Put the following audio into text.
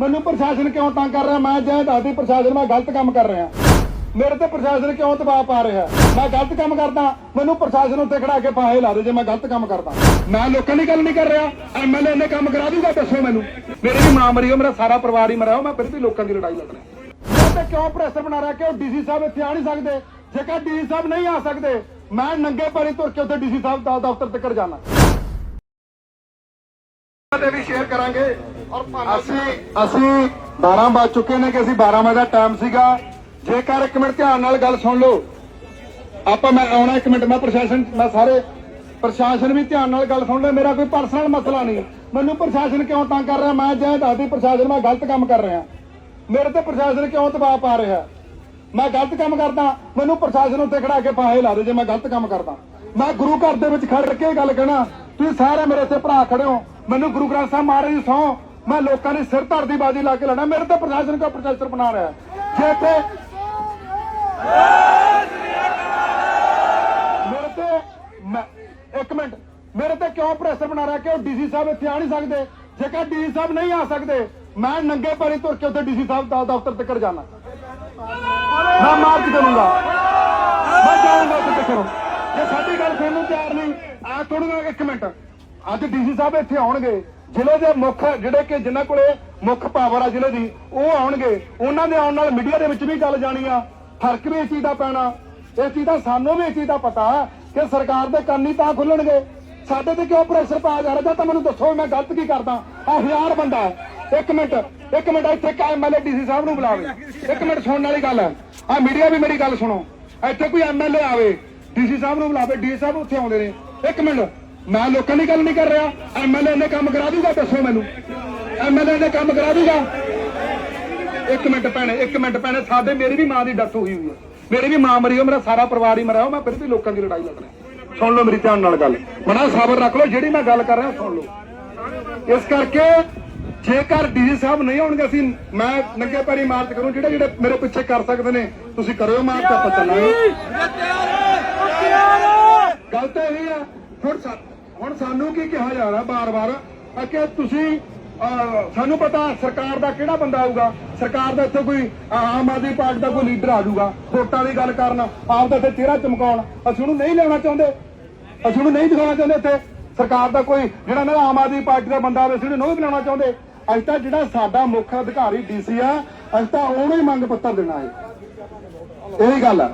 ਮੈਨੂੰ ਪ੍ਰਸ਼ਾਸਨ ਕਿਉਂ ਤੰਗ ਕਰ ਰਿਹਾ? ਮੈਂ ਜੈ ਦੱਸਦੀ, ਪ੍ਰਸ਼ਾਸਨ ਮੈਂ ਗਲਤ ਕੰਮ ਕਰ ਰਿਹਾ। ਮੇਰੇ ਤੇ ਪ੍ਰਸ਼ਾਸਨ ਕਿਉਂ ਦਬਾਅ ਪਾ ਰਿਹਾ? ਮੈਂ ਗਲਤ ਕੰਮ ਕਰਦਾ। ਮੈਨੂੰ ਪ੍ਰਸ਼ਾਸਨ ਉੱਤੇ ਖੜਾ ਕੇ ਫਾਹੇ ਲਾ ਦੇ ਜੇ ਮੈਂ ਗਲਤ ਕੰਮ ਕਰਦਾ। ਮੈਂ ਲੋਕਾਂ ਦੀ ਗੱਲ ਨਹੀਂ ਕਰ ਰਿਹਾ। ਐਮਐਲਏ ਨੇ ਕੰਮ ਕਰਾ ਦੂਗਾ, ਦੱਸੋ ਮੈਨੂੰ। ਮੇਰੀ ਵੀ ਮਾਂ ਮਰੀ ਹੋ ਮੇਰਾ ਸਾਰਾ ਪਰਿਵਾਰ ਹੀ ਮਰਿਆ ਹੋ ਮੈਂ ਫਿਰ ਵੀ ਲੋਕਾਂ ਦੀ ਲੜਾਈ ਲੜ ਰਿਹਾ ਮੈਂ ਤੇ ਕਿਉਂ ਪ੍ਰੈਸ਼ਰ ਬਣਾ ਰਿਹਾ ਕਿ ਉਹ ਡੀਸੀ ਸਾਹਿਬ ਇੱਥੇ ਆ ਨਹੀਂ ਸਕਦੇ? ਜੇਕਰ ਡੀਸੀ ਸਾਹਿਬ ਨਹੀਂ ਆ ਸਕਦੇ, ਮੈਂ ਨੰਗੇ ਪੈਰੀ ਤੁਰ ਕੇ ਉੱਥੇ ਡੀਸੀ ਸਾਹਿਬ ਦਾ ਦਫ਼ਤਰ ਤੱਕ ਜਾਣਾ। ਤੇ ਵੀ ਸ਼ੇਅਰ ਕਰਾਂਗੇ। ਔਰ ਅਸੀਂ ਅਸੀਂ 12 ਵੱਜ ਚੁੱਕੇ ਨੇ ਕਿ ਅਸੀਂ 12 ਵਜੇ ਦਾ ਟਾਈਮ ਸੀਗਾ। ਜੇਕਰ ਇੱਕ ਮਿੰਟ ਧਿਆਨ ਨਾਲ ਗੱਲ ਸੁਣ ਲਓ। ਆਪਾਂ ਮੈਂ ਆਉਣਾ ਇੱਕ ਮਿੰਟ ਮੈਂ ਪ੍ਰਸ਼ਾਸਨ ਮੈਂ ਸਾਰੇ ਪ੍ਰਸ਼ਾਸਨ ਵੀ ਧਿਆਨ ਨਾਲ ਗੱਲ ਸੁਣ ਲੈ। ਮੇਰਾ ਕੋਈ ਪਰਸਨਲ ਮਸਲਾ ਨਹੀਂ। ਮੈਨੂੰ ਪ੍ਰਸ਼ਾਸਨ ਕਿਉਂ ਤੰਗ ਕਰ ਰਿਹਾ? ਮੈਂ ਜੇ ਦੱਸਦੀ ਪ੍ਰਸ਼ਾਸਨ ਮੈਂ ਗਲਤ ਕੰਮ ਕਰ ਰਿਹਾ। ਮੇਰੇ ਤੇ ਪ੍ਰਸ਼ਾਸਨ ਕਿਉਂ ਦਬਾਅ ਪਾ ਰਿਹਾ? ਮੈਂ ਗਲਤ ਕੰਮ ਕਰਦਾ। ਮੈਨੂੰ ਪ੍ਰਸ਼ਾਸਨ ਉੱਤੇ ਖੜਾ ਕੇ ਫਾਹੇ ਲਾ ਦੇ ਜੇ ਮੈਂ ਗਲਤ ਕੰਮ ਕਰਦਾ। ਮੈਂ ਗੁਰੂ ਘਰ ਦੇ ਵਿੱਚ ਖੜ ਕੇ ਗੱਲ ਕਹਿਣਾ। ਤੁਸੀਂ ਸਾਰੇ ਮੇਰੇ ਇੱਥੇ ਭਰਾ ਖੜੇ ਹੋ। ਮੈਨੂੰ ਗੁਰੂ ਗ੍ਰੰਥ ਸਾਹਿਬ ਮਹਾਰਾਜ ਦੀ ਸਹੁੰ ਮੈਂ ਲੋਕਾਂ ਦੇ ਸਿਰ ਧੜ ਦੀ ਬਾਜੀ ਲਾ ਕੇ ਲੜਨਾ। ਮੇਰੇ ਤੇ ਪ੍ਰਸ਼ਾਸਨ ਕੋ ਪ੍ਰੋਫੈਸਰ ਬਣਾ ਰਿਹਾ ਜੇ ਇੱਥੇ ਮੇਰੇ ਤੇ ਇੱਕ ਮਿੰਟ। ਮੇਰੇ ਤੇ ਕਿਉਂ ਪ੍ਰੋਫੈਸਰ ਬਣਾ ਰਿਹਾ ਕਿ ਉਹ ਡੀਸੀ ਸਾਹਿਬ ਇੱਥੇ ਆ ਨਹੀਂ ਸਕਦੇ? ਜੇਕਰ ਡੀਸੀ ਸਾਹਿਬ ਨਹੀਂ ਆ ਸਕਦੇ, ਮੈਂ ਨੰਗੇ ਪੈਰੀ ਤੁਰ ਕੇ ਉੱਥੇ ਡੀਸੀ ਸਾਹਿਬ ਦਾ ਦਫ਼ਤਰ ਤੱਕ ਜਾਣਾ। ਮੈਂ ਮਾਰਚ ਕਰੂੰਗਾ। ਮੈਂ ਜਾਊਂਗਾ ਉੱਥੇ ਤੱਕ ਜੇ ਸਾਡੀ ਗੱਲ ਸੁਣਨ ਨੂੰ ਤਿਆਰ ਨਹੀਂ, ਆ ਥੋੜਾ ਇੱਕ ਮਿੰਟ। ਅੱਜ ਡੀਸੀ ਸਾਹਿਬ ਇੱਥੇ ਆਉਣਗੇ। ਜ਼ਿਲ੍ਹੇ ਦੇ ਮੁੱਖ ਜਿਹੜੇ ਕਿ ਜਿਨ੍ਹਾਂ ਕੋਲੇ ਮੁੱਖ ਪਾਵਰ ਆ ਜ਼ਿਲ੍ਹੇ ਦੀ, ਉਹ ਆਉਣਗੇ। ਉਹਨਾਂ ਦੇ ਆਉਣ ਨਾਲ ਮੀਡੀਆ ਦੇ ਵਿੱਚ ਵੀ ਗੱਲ ਜਾਣੀ ਆ ਫ਼ਰਕ ਵੀ ਇਸ ਚੀਜ਼ ਦਾ ਪੈਣਾ। ਇਸ ਚੀਜ਼ ਦਾ ਸਾਨੂੰ ਵੀ ਇਸ ਚੀਜ਼ ਦਾ ਪਤਾ ਕਿ ਸਰਕਾਰ ਦੇ ਕੰਨ ਹੀ ਤਾਂ ਖੁੱਲਣਗੇ। ਸਾਡੇ ਤੇ ਕਿਉਂ ਪ੍ਰੈਸ਼ਰ ਪਾਇਆ ਜਾ ਰਿਹਾ? ਤਾਂ ਮੈਨੂੰ ਦੱਸੋ, ਮੈਂ ਗਲਤ ਕੀ ਕਰਦਾ? ਆ ਹਜ਼ਾਰ ਬੰਦਾ ਇੱਕ ਮਿੰਟ ਇੱਕ ਮਿੰਟ, ਇੱਥੇ ਕਾ ਐਮਐਲਏ ਡੀਸੀ ਸਾਹਿਬ ਨੂੰ ਬੁਲਾਵੇ। ਇੱਕ ਮਿੰਟ ਸੁਣਨ ਵਾਲੀ ਗੱਲ ਹੈ। ਆ ਮੀਡੀਆ ਵੀ ਮੇਰੀ ਗੱਲ ਸੁਣੋ। ਇੱਥੇ ਕੋਈ ਐਮਐਲਏ ਆਵੇ, ਡੀਸੀ ਸਾਹਿਬ ਨੂੰ ਬੁਲਾਵੇ, ਡੀਸੀ ਸਾਹਿਬ ਉੱਥੇ ਆਉਂਦੇ ਨੇ। ਇੱਕ ਮਿੰਟ। ਮੈਂ ਲੋਕਾਂ ਦੀ ਗੱਲ ਨਹੀਂ ਕਰ ਰਿਹਾ। ਐਮਐਲਏ ਨੇ ਕੰਮ ਕਰਾ ਦੂਗਾ ਦੱਸੋ ਮੈਨੂੰ। ਐਮਐਲਏ ਨੇ ਕੰਮ ਕਰਾ ਦੂਗਾ। ਇੱਕ ਮਿੰਟ ਭੈਣੇ ਇੱਕ ਮਿੰਟ ਭੈਣੇ ਸਾਡੇ ਮੇਰੀ ਵੀ ਮਾਂ ਦੀ ਡੈਥ ਹੋਈ ਹੋਈ ਹੈ। ਮੇਰੀ ਵੀ ਮਾਂ ਮਰੀ ਹੋ ਮੇਰਾ ਸਾਰਾ ਪਰਿਵਾਰ ਹੀ ਮਰਿਆ ਹੋ ਮੈਂ ਫਿਰ ਵੀ ਲੋਕਾਂ ਦੀ ਲੜਾਈ ਲੜ ਰਿਹਾ। ਸੁਣ ਲਓ ਮੇਰੀ ਧਿਆਨ ਨਾਲ ਗੱਲ। ਬੜਾ ਸਬਰ ਰੱਖ ਲਓ ਜਿਹੜੀ ਮੈਂ ਗੱਲ ਕਰ ਰਿਹਾ ਸੁਣ ਲਓ। ਇਸ ਕਰਕੇ ਜੇਕਰ ਡੀਜੀ ਸਾਹਿਬ ਨਹੀਂ ਆਉਣਗੇ ਅਸੀਂ ਮੈਂ ਨੰਗੇ ਪੈਰੀ ਮਾਰਚ ਕਰੂੰ ਜਿਹੜੇ ਜਿਹੜੇ ਮੇਰੇ ਪਿੱਛੇ ਕਰ ਸਕਦੇ ਨੇ ਤੁਸੀਂ ਕਰਿਓ ਮਾਰਚ ਆਪਾਂ ਚੱਲਾਂਗੇ। ਗੱਲ ਤਾਂ ਇਹ ਹੈ ਹੁਣ ਹੁਣ ਸਾਨੂੰ ਕੀ ਕਿਹਾ ਜਾ ਰਿਹਾ ਬਾਰ-ਬਾਰ? ਕਿ ਤੁਸੀਂ ਸਾਨੂੰ ਪਤਾ ਸਰਕਾਰ ਦਾ ਕਿਹੜਾ ਬੰਦਾ ਆਊਗਾ? ਸਰਕਾਰ ਦਾ ਇੱਥੇ ਕੋਈ ਆਮ ਆਦਮੀ ਪਾਰਟੀ ਦਾ ਕੋਈ ਲੀਡਰ ਆ ਜਾਊਗਾ, ਵੋਟਾਂ ਦੀ ਗੱਲ ਕਰਨ। ਆਪ ਦਾ ਇੱਥੇ ਚਿਹਰਾ ਚਮਕਾਉਣ। ਅਸੀਂ ਉਹਨੂੰ ਨਹੀਂ ਲੈਣਾ ਚਾਹੁੰਦੇ। ਅਸੀਂ ਉਹਨੂੰ ਨਹੀਂ ਦਿਖਾਉਣਾ ਚਾਹੁੰਦੇ ਇੱਥੇ। ਸਰਕਾਰ ਦਾ ਕੋਈ, ਜਿਹੜਾ ਨਾ ਆਮ ਆਦਮੀ ਪਾਰਟੀ ਦਾ ਬੰਦਾ ਆਵੇ ਅਸੀਂ ਉਹਨੂੰ ਨਹੀਂ ਬੁਲਾਉਣਾ ਚਾਹੁੰਦੇ। ਅੱਜ ਤਾਂ ਜਿਹੜਾ ਸਾਡਾ ਮੁੱਖ ਅਧਿਕਾਰੀ ਡੀਸੀ ਆ, ਅੱਜ ਤਾਂ ਉਹਨੂੰ ਹੀ ਮੰਗ ਪੱਤਰ ਦੇਣਾ ਹੈ। ਇਹੀ ਗੱਲ ਆ।